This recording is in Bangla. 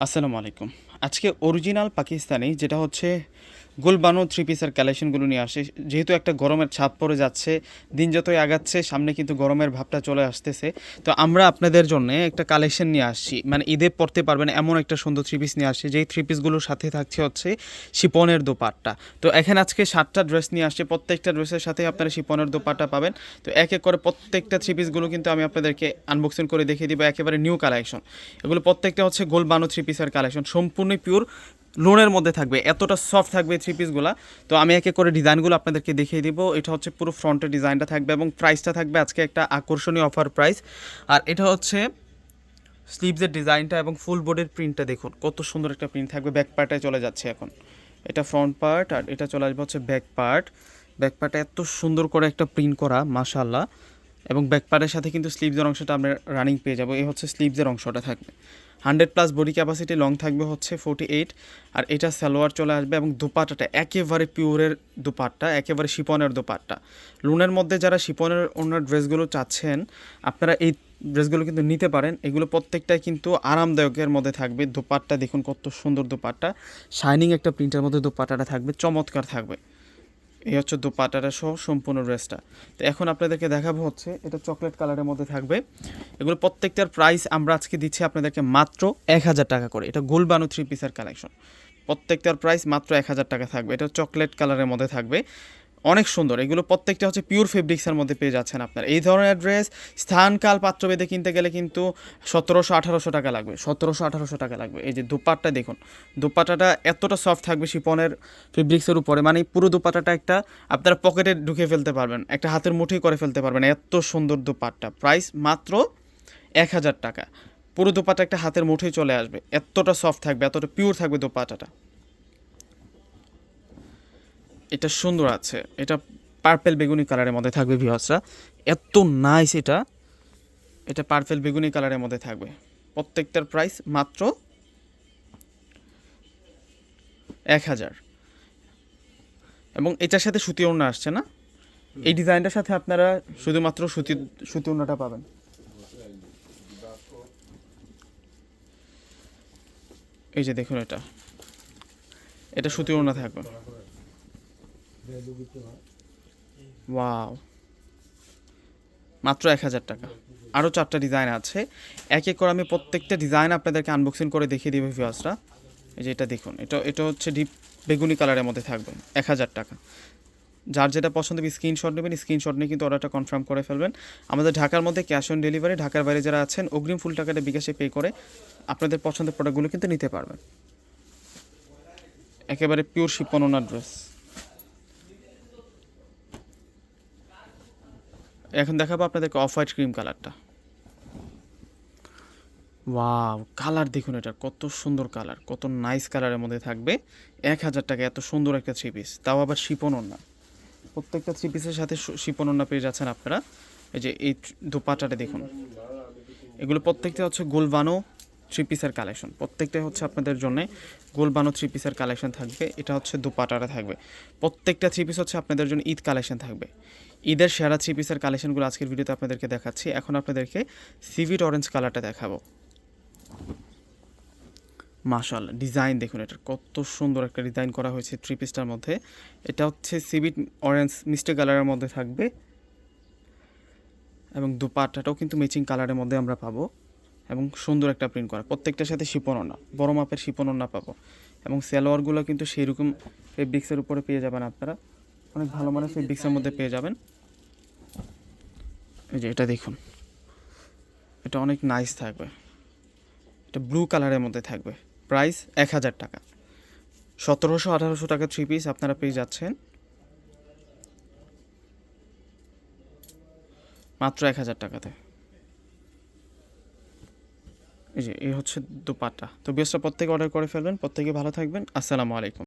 আসসালামু আলাইকুম। আজকে অরিজিনাল পাকিস্তানি যেটা হচ্ছে গোলবানো থ্রি পিসের কালেকশনগুলো নিয়ে আসে। যেহেতু একটা গরমের ছাপ পড়ে যাচ্ছে, দিন যতই আগাচ্ছে, সামনে কিন্তু গরমের ভাবটা চলে আসতেছে। তো আমরা আপনাদের জন্য একটা কালেকশন নিয়ে আসছি। মানে ঈদে পড়তে পারবেন এমন একটা সুন্দর থ্রি পিস নিয়ে আসছি, যেই থ্রি পিসগুলোর সাথে থাকছে হচ্ছে শিপনের দোপাট্টা। তো এখানে আজকে সাতটা ড্রেস নিয়ে আসছে, প্রত্যেকটা ড্রেসের সাথে আপনারা শিপনের দোপাট্টা পাবেন। তো এক এক করে প্রত্যেকটা থ্রি পিসগুলো কিন্তু আমি আপনাদেরকে আনবক্সিং করে দেখিয়ে দিব, একেবারে নিউ কালেকশন এগুলো প্রত্যেকটা হচ্ছে গোল বানো থ্রি পিসের কালেকশন সম্পূর্ণ পিওর লোনের মধ্যে থাকবে, এতটা সফট থাকবে থ্রি পিসগুলো তো আমি এক করে ডিজাইনগুলো আপনাদেরকে দেখিয়ে দিব। এটা হচ্ছে পুরো ফ্রন্টের ডিজাইনটা থাকবে এবং প্রাইসটা থাকবে আজকে একটা আকর্ষণীয় অফার প্রাইস আর এটা হচ্ছে স্লিভসের ডিজাইনটা এবং ফুল বোর্ডের প্রিন্টটা দেখুন, কত সুন্দর একটা প্রিন্ট থাকবে। ব্যাক পার্টে চলে যাচ্ছে এখন। এটা ফ্রন্ট পার্ট আর এটা চলে আসবে হচ্ছে ব্যাক পার্ট ব্যাক পার্টটা এত সুন্দর করে একটা প্রিন্ট করা মাশাল্লাহ এবং ব্যাক পার্টের সাথে কিন্তু স্লিভসের অংশটা আমরা রানিং পেয়ে যাব। এই হচ্ছে স্লিভসের অংশটা থাকবে। Hundred plus body capacity long থাকবে হচ্ছে ফোর্টি এইট, আর এটা সালোয়ার চলে আসবে এবং দুপাটাটা একেবারে পিওরের দুপাট্টা, একেবারে শিপনের দুপাট্টা। লুনের মধ্যে যারা শিপনের অন্য ড্রেসগুলো চাচ্ছেন, আপনারা এই ড্রেসগুলো কিন্তু নিতে পারেন। এগুলো প্রত্যেকটাই কিন্তু আরামদায়কের মধ্যে থাকবে। দুপাট্টা দেখুন কত সুন্দর দুপাট্টা। শাইনিং একটা প্রিন্টের মধ্যে দুপাট্টাটা থাকবে, চমৎকার থাকবে। এই হচ্ছে দুপাটাটা সহ সম্পূর্ণ ড্রেসটা। তো এখন আপনাদেরকে দেখাবো হচ্ছে, এটা চকলেট কালারের মধ্যে থাকবে। এগুলো প্রত্যেকটার প্রাইস আমরা আজকে দিচ্ছি আপনাদেরকে মাত্র এক হাজার টাকা করে। এটা গোলবানু থ্রি পিসের কালেকশন। প্রত্যেকটার প্রাইস মাত্র এক হাজার টাকা থাকবে। এটা চকলেট কালারের মধ্যে থাকবে। অনেক সুন্দর। এগুলো প্রত্যেকটা হচ্ছে পিওর ফেব্রিক্সের মধ্যে পেয়ে যাচ্ছেন আপনার। এই ধরনের ড্রেস স্থানকাল পাত্রভেদে কিনতে গেলে কিন্তু সতেরোশো, আঠারোশো টাকা লাগবে। সতেরোশো, আঠারোশো টাকা লাগবে। এই যে দুপাটটা দেখুন দুপাটাটা এতটা সফট থাকবে শিপনের ফেব্রিক্সের উপরে। মানে পুরো দুপাটাটা একটা আপনারা পকেটে ঢুকে ফেলতে পারবেন, একটা হাতের মুঠোই করে ফেলতে পারবেন। এত সুন্দর দুপাট্টা। প্রাইস মাত্র এক হাজার টাকা। পুরো দুপাট্টা একটা হাতের মুঠোই চলে আসবে। এতটা সফট থাকবে, এতটা পিওর থাকবে দুপাট্টাটা। এটা সুন্দর আছে। এটা পার্পেল বেগুনি কালারের মধ্যে থাকবে ভিওসরা এত নাইস এটা। এটা পার্পেল বেগুনি কালারের মধ্যে থাকবে। প্রত্যেকটার প্রাইস মাত্র এক হাজার। এবং এটার সাথে সুতি ওড়না আসছে না? এই ডিজাইনটার সাথে আপনারা শুধুমাত্র সুতি সুতি ওড়নাটা পাবেন। এই যে দেখুন এটা। এটা সুতি ওড়না থাকবে। ওয়াও। মাত্র এক হাজার টাকা। আরও চারটা ডিজাইন আছে। এক এক করে আমি প্রত্যেকটা ডিজাইন আপনাদেরকে আনবক্সিং করে দেখিয়ে দেবে ভিউয়ার্সরা এই যে এটা দেখুন, এটা এটা হচ্ছে ডিপ বেগুনি কালারের মধ্যে থাকবে। এক হাজার টাকা। যার যেটা পছন্দ হবে স্ক্রিনশট নেবেন স্ক্রিনশট নিয়ে কিন্তু অর্ডারটা কনফার্ম করে ফেলবেন। আমাদের ঢাকার মধ্যে ক্যাশ অন ডেলিভারি ঢাকার বাইরে যারা আছেন, অগ্রিম ফুল টাকাটা বিকাশে পে করে আপনাদের পছন্দের প্রোডাক্টগুলো কিন্তু নিতে পারবেন। একেবারে পিওর শিপনোনার ড্রেস এখন দেখাবো আপনাদেরকে অফ হোয়াইট ক্রিম কালারটা ওয়াও কালার দেখুন এটা, কত সুন্দর কালার কত নাইস কালারের মধ্যে থাকবে। এক হাজার টাকা এত সুন্দর একটা থ্রি পিস তাও আবার শিপনোর না প্রত্যেকটা থ্রি পিসের সাথে শিপনর না পেয়ে যাচ্ছেন আপনারা। এই যে এই দুপাটাটা দেখুন। এগুলো প্রত্যেকটা হচ্ছে গোলবানো থ্রি পিসের কালেকশন। প্রত্যেকটাই হচ্ছে আপনাদের জন্য গোলবানো থ্রি পিসের কালেকশন থাকবে। এটা হচ্ছে দুপাটাটা থাকবে। প্রত্যেকটা থ্রি পিস হচ্ছে আপনাদের জন্য ঈদ কালেকশন থাকবে। ঈদের সেরা থ্রি পিসের কালেকশনগুলো আজকের ভিডিওতে আপনাদেরকে দেখাচ্ছি। এখন আপনাদেরকে সিভিট অরেঞ্জ কালারটা দেখাবো। মাশাল ডিজাইন দেখুন এটা। কত সুন্দর একটা ডিজাইন করা হয়েছে থ্রি পিসটার মধ্যে। এটা হচ্ছে সিভিট অরেঞ্জ মিষ্টি কালারের মধ্যে থাকবে। এবং দুপাট্টাটাও কিন্তু ম্যাচিং কালারের মধ্যে আমরা পাবো। এবং সুন্দর একটা প্রিন্ট করা। প্রত্যেকটার সাথে শিপননা বড় মাপের শিপননা পাবো। এবং সালোয়ারগুলো কিন্তু সেই রকম ফেব্রিক্সের উপরে পেয়ে যাবেন আপনারা। অনেক ভালো মানের ফেব্রিক্সের মধ্যে পেয়ে যাবেন। এই যে এটা দেখুন, এটা অনেক নাইস থাকবে। এটা ব্লু কালারের মধ্যে থাকবে। প্রাইস এক হাজার টাকা। সতেরোশো, আঠারোশো টাকা থ্রি পিস আপনারা পেয়ে যাচ্ছেন। মাত্র এক হাজার টাকাতে। এই যে, এই হচ্ছে দুপাটা তো বেশটা প্রত্যেকে অর্ডার করে ফেলবেন, প্রত্যেকে ভালো থাকবেন। আসসালামু আলাইকুম।